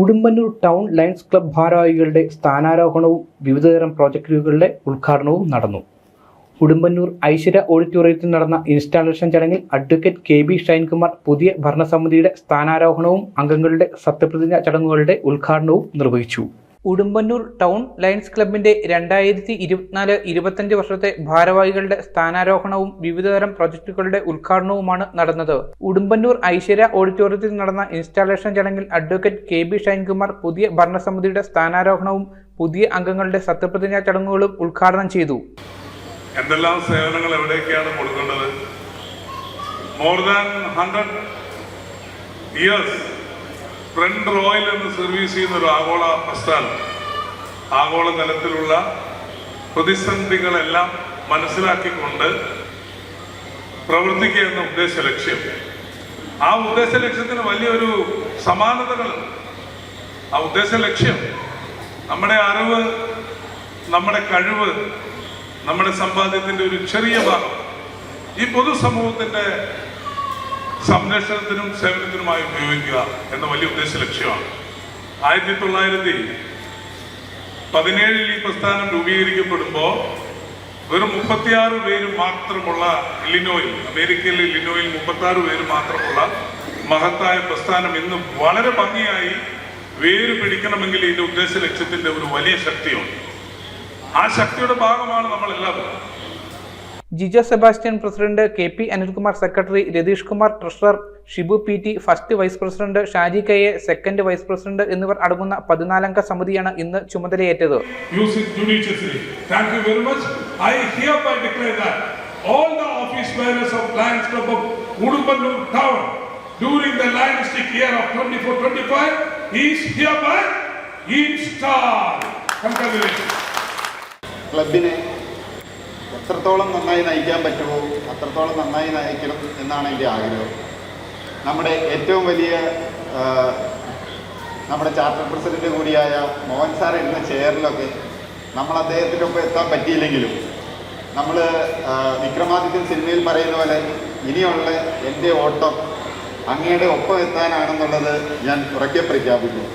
Udumbannoor town lions club ഭാരവാഹികളുടെ സ്ഥാനാരോഹണവും വിവിധതരം പ്രോജക്റ്റുകളുടെ ഉദ്ഘാടനവും നടന്നു. ഉടുമ്പന്നൂർ ഐശ്വര്യ ഓഡിറ്റോറിയത്തിൽ നടന്ന ഇൻസ്റ്റാളേഷൻ ചടങ്ങിൽ അഡ്വക്കേറ്റ് കെ ബി ഷൈൻകുമാർ പുതിയ ഭരണസമിതിയുടെ സ്ഥാനാരോഹണവും അംഗങ്ങളുടെ സത്യപ്രതിജ്ഞ ചടങ്ങുകളുടെ ഉദ്ഘാടനവും നിർവഹിച്ചു. ഉടുമ്പന്നൂർ ടൗൺ ലയൺസ് ക്ലബിന്റെ രണ്ടായിരത്തി ഇരുപത്തിനാല് ഇരുപത്തഞ്ച് വർഷത്തെ ഭാരവാഹികളുടെ സ്ഥാനാരോഹണവും വിവിധതരം പ്രൊജക്ടുകളുടെ ഉദ്ഘാടനവുമാണ് നടന്നത്. ഉടുമ്പന്നൂർ ഐശ്വര്യ ഓഡിറ്റോറിയത്തിൽ നടന്ന ഇൻസ്റ്റാളേഷൻ ചടങ്ങിൽ അഡ്വക്കേറ്റ് കെ ബി ഷൈൻകുമാർ പുതിയ ഭരണസമിതിയുടെ സ്ഥാനാരോഹണവും പുതിയ അംഗങ്ങളുടെ സത്യപ്രതിജ്ഞാ ചടങ്ങുകളും ഉദ്ഘാടനം ചെയ്തു. എന്തെല്ലാം സേവനങ്ങൾ എവിടേക്കാണ് കൊടുക്കേണ്ടത്? More than hundred years front റോയിൽ എന്ന് സർവീസ് ചെയ്യുന്ന ഒരു ആഗോള പ്രസ്ഥാനം. ആഗോള തലത്തിലുള്ള പ്രതിസന്ധികളെല്ലാം മനസ്സിലാക്കിക്കൊണ്ട് പ്രവർത്തിക്കുക എന്ന ഉദ്ദേശ ലക്ഷ്യം. ആ ഉദ്ദേശ ലക്ഷ്യത്തിന് വലിയൊരു സമാനതകൾ ആ ഉദ്ദേശ ലക്ഷ്യം നമ്മുടെ അറിവ് നമ്മുടെ കഴിവ് നമ്മുടെ സമ്പാദ്യത്തിന്റെ ഒരു ചെറിയ ഭാഗം ഈ പൊതുസമൂഹത്തിന്റെ സംരക്ഷണത്തിനും സേവനത്തിനുമായി ഉപയോഗിക്കുക എന്ന വലിയ ഉദ്ദേശ ലക്ഷ്യമാണ്. ആയിരത്തി തൊള്ളായിരത്തി പതിനേഴിൽ ഈ പ്രസ്ഥാനം രൂപീകരിക്കപ്പെടുമ്പോൾ വെറും മുപ്പത്തിയാറ് പേര് മാത്രമുള്ള ഇല്ലിനോയിൽ അമേരിക്കയിലെ ഇല്ലിനോയിൽ മുപ്പത്തി പേര് മാത്രമുള്ള മഹത്തായ പ്രസ്ഥാനം ഇന്ന് വളരെ ഭംഗിയായി വേര് പിടിക്കണമെങ്കിൽ ഇതിന്റെ ഉദ്ദേശ ലക്ഷ്യത്തിന്റെ ഒരു വലിയ ശക്തിയുണ്ട്. ആ ശക്തിയുടെ ഭാഗമാണ് നമ്മൾ എല്ലാവരും Jijo Sebastian president K P Anilkumar secretary Ratheesh Kumar treasurer Shibu P T first vice president Shaji K A second vice president എന്നിവർ അടങ്ങുന്ന പതിനാലംഗ സമിതിയാണ് ഇന്ന് ചുമതലയേറ്റത്. ക്ലബിനെ എത്രത്തോളം നന്നായി നയിക്കാൻ പറ്റുമോ അത്രത്തോളം നന്നായി നയിക്കണം എന്നാണ് എന്റെ ആഗ്രഹം. നമ്മുടെ ഏറ്റവും വലിയ നമ്മുടെ ചാർട്ടർ പ്രസിഡന്റ് കൂടിയായ മോഹൻ സാർ ഇരുന്ന ചെയറിലൊക്കെ നമ്മൾ അദ്ദേഹത്തിന്റെ ഒപ്പം എത്താൻ പറ്റിയില്ലെങ്കിലും നമ്മൾ വിക്രമാദിത്യൻ സിനിമയിൽ പറയുന്ന പോലെ ഇനിയുള്ള എന്റെ ഓട്ടം അങ്ങയുടെ ഒപ്പം എത്താനാണെന്നുള്ളത് ഞാൻ ഉറക്കെ പ്രഖ്യാപിക്കുന്നു.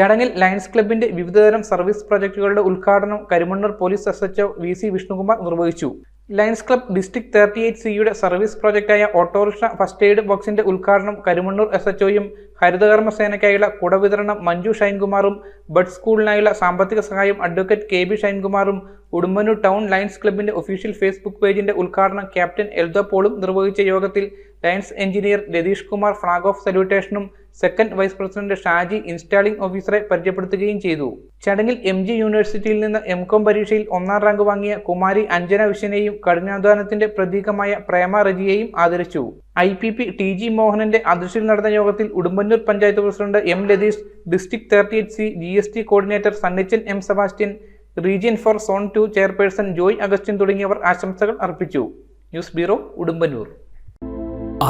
ചടങ്ങിൽ ലയൺസ് ക്ലബിന്റെ വിവിധതരം സർവീസ് പ്രൊജക്ടുകളുടെ ഉദ്ഘാടനം Karimannoor police S H V C Vishnukumar നിർവഹിച്ചു. Lions club district thirty eight സിയുടെ സർവീസ് പ്രോജക്റ്റായ ഓട്ടോറിക്ഷ ഫസ്റ്റ് എയ്ഡ് ബോക്സിന്റെ ഉദ്ഘാടനം കരിമണ്ണൂർ എസ് എച്ച് ഒയും ഹരിതകർമ്മ സേനയ്ക്കായുള്ള കുടവിതരണം മഞ്ജു ഷൈൻകുമാറും ബഡ് സ്കൂളിനായുള്ള സാമ്പത്തിക സഹായം അഡ്വക്കേറ്റ് കെ ബി ഷൈൻകുമാറും ഉടുമ്പനൂർ ടൗൺ ലയൺസ് ക്ലബിന്റെ ഒഫീഷ്യൽ ഫേസ്ബുക്ക് പേജിന്റെ ഉദ്ഘാടനം ക്യാപ്റ്റൻ എൽദോ പോളും നിർവഹിച്ച യോഗത്തിൽ Lions engineer Ratheesh Kumar flag off സല്യൂട്ടേഷനും second vice president Shaji installing ഓഫീസറെ പരിചയപ്പെടുത്തുകയും ചെയ്തു. ചടങ്ങിൽ എം ജി യൂണിവേഴ്സിറ്റിയിൽ നിന്ന് എം കോം പരീക്ഷയിൽ ഒന്നാം റാങ്ക് വാങ്ങിയ കുമാരി അഞ്ജന വിശ്വനെയും കഠിനാധ്വാനത്തിന്റെ പ്രതീകമായ പ്രേമ റജിയെയും ആദരിച്ചു. I P P T G മോഹനന്റെ അധ്യക്ഷതയിൽ നടന്ന യോഗത്തിൽ Udumbannoor panchayat president M Latheesh district thirty eight C G S T coordinator Sunnichan M Sebastian region four zone two chairperson Joy Augustine തുടങ്ങിയവർ ആശംസകൾ അർപ്പിച്ചു. News bureau Udumbannoor.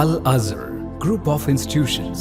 Al Azhar group of Institutions,